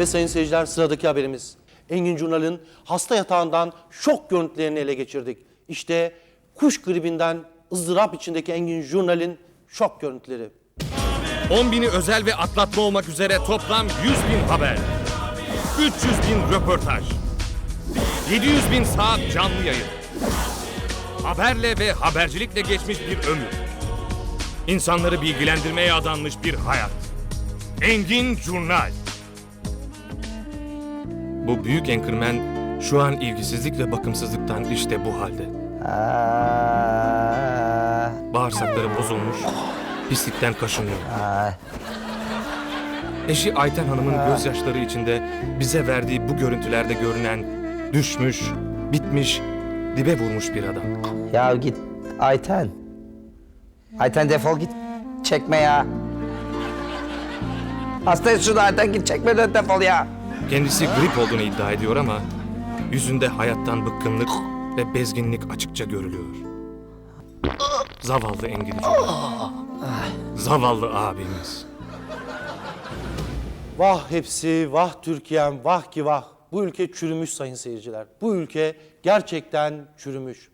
Ve sayın seyirciler sıradaki haberimiz. Engin Cunal'ın hasta yatağından şok görüntülerini ele geçirdik. İşte kuş gribinden ızdırap içindeki Engin Cunal'in şok görüntüleri. 10 bini özel ve atlatma olmak üzere toplam 100 bin haber. 300 bin röportaj. 700 bin saat canlı yayın. Haberle ve habercilikle geçmiş bir ömür. İnsanları bilgilendirmeye adanmış bir hayat. Engin Jurnal. Bu büyük enkırmen şu an ilgisizlik ve bakımsızlıktan işte bu halde. Bağırsakları bozulmuş, pislikten kaşınıyor. Eşi Ayten Hanım'ın gözyaşları içinde bize verdiği bu görüntülerde görünen düşmüş, bitmiş, dibe vurmuş bir adam. Ya git Ayten. Ayten defol git. Çekme ya. Hastayız şurada Ayten git çekmeden defol ya. Kendisi grip olduğunu iddia ediyor ama yüzünde hayattan bıkkınlık ve bezginlik açıkça görülüyor. Zavallı Engin. Zavallı abimiz. Vah hepsi, vah Türkiye'm, vah ki vah. Bu ülke çürümüş sayın seyirciler. Bu ülke gerçekten çürümüş.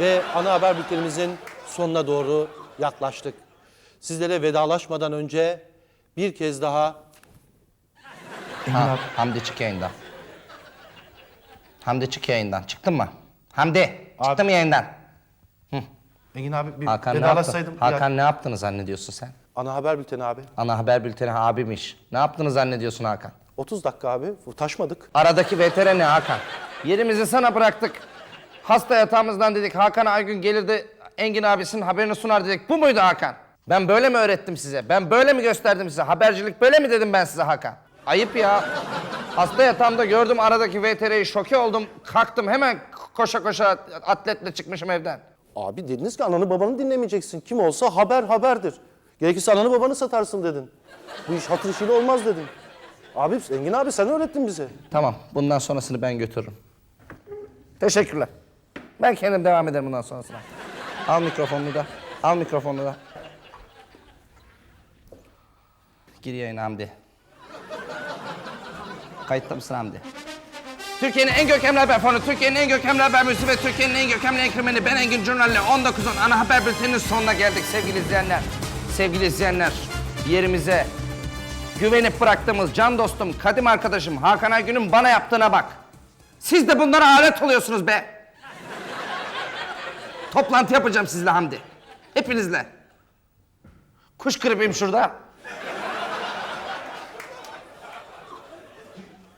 Ve ana haber bültenimizin sonuna doğru yaklaştık. Sizlere vedalaşmadan önce bir kez daha Ha, Hamdi çık yayından. Hamdi çık yayından. Çıktın mı? Hamdi çıktın mı yayından? Engin abi bir Hakan ne yaptı? vedalaşsaydım. Hakan ne yaptığını zannediyorsun sen? ana haber bülteni abi. Ana haber bülteni abimiş. Ne yaptığını zannediyorsun Hakan? 30 dakika abi. Taşmadık. Aradaki vetere ne Hakan? Yerimizi sana bıraktık. Hasta yatağımızdan dedik Hakan Aygün gelir de Engin abisinin haberini sunar dedik. Bu muydu Hakan? Ben böyle mi öğrettim size? Ben böyle mi gösterdim size? Habercilik böyle mi dedim ben size Hakan? Ayıp ya. Hasta yatağımda gördüm aradaki VTR'yi şoke oldum. Kalktım hemen koşa koşa atletle çıkmışım evden. Abi dediniz ki ananı babanı dinlemeyeceksin. Kim olsa haber haberdir. Gerekirse ananı babanı satarsın dedin. Bu iş hatır işiyle olmaz dedin. Abi Engin abi sen öğrettin bize. Tamam bundan sonrasını ben götürürüm. Teşekkürler. Ben kendim devam ederim bundan sonrasına. Al mikrofonunu da. Al mikrofonunu da. Gir yayına Hamdi. Kayıtta mısın Hamdi? Türkiye'nin en görkemli haber fonu, Türkiye'nin en görkemli haber müziği ve Türkiye'nin en görkemli enkremeni ben Engin Curnal'le 19'un ana haber bülteninin sonuna geldik sevgili izleyenler. Sevgili izleyenler, yerimize güvenip bıraktığımız can dostum, kadim arkadaşım Hakan Aygün'ün bana yaptığına bak. Siz de bunlara alet oluyorsunuz be. Toplantı yapacağım sizle Hamdi. Hepinizle. Kuş gribim şurada.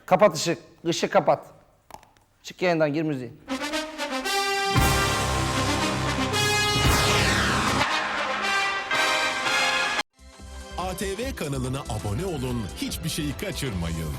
Kapat ışık. Işık kapat. Çık yayından gir müziği. ATV kanalına abone olun, hiçbir şeyi kaçırmayın.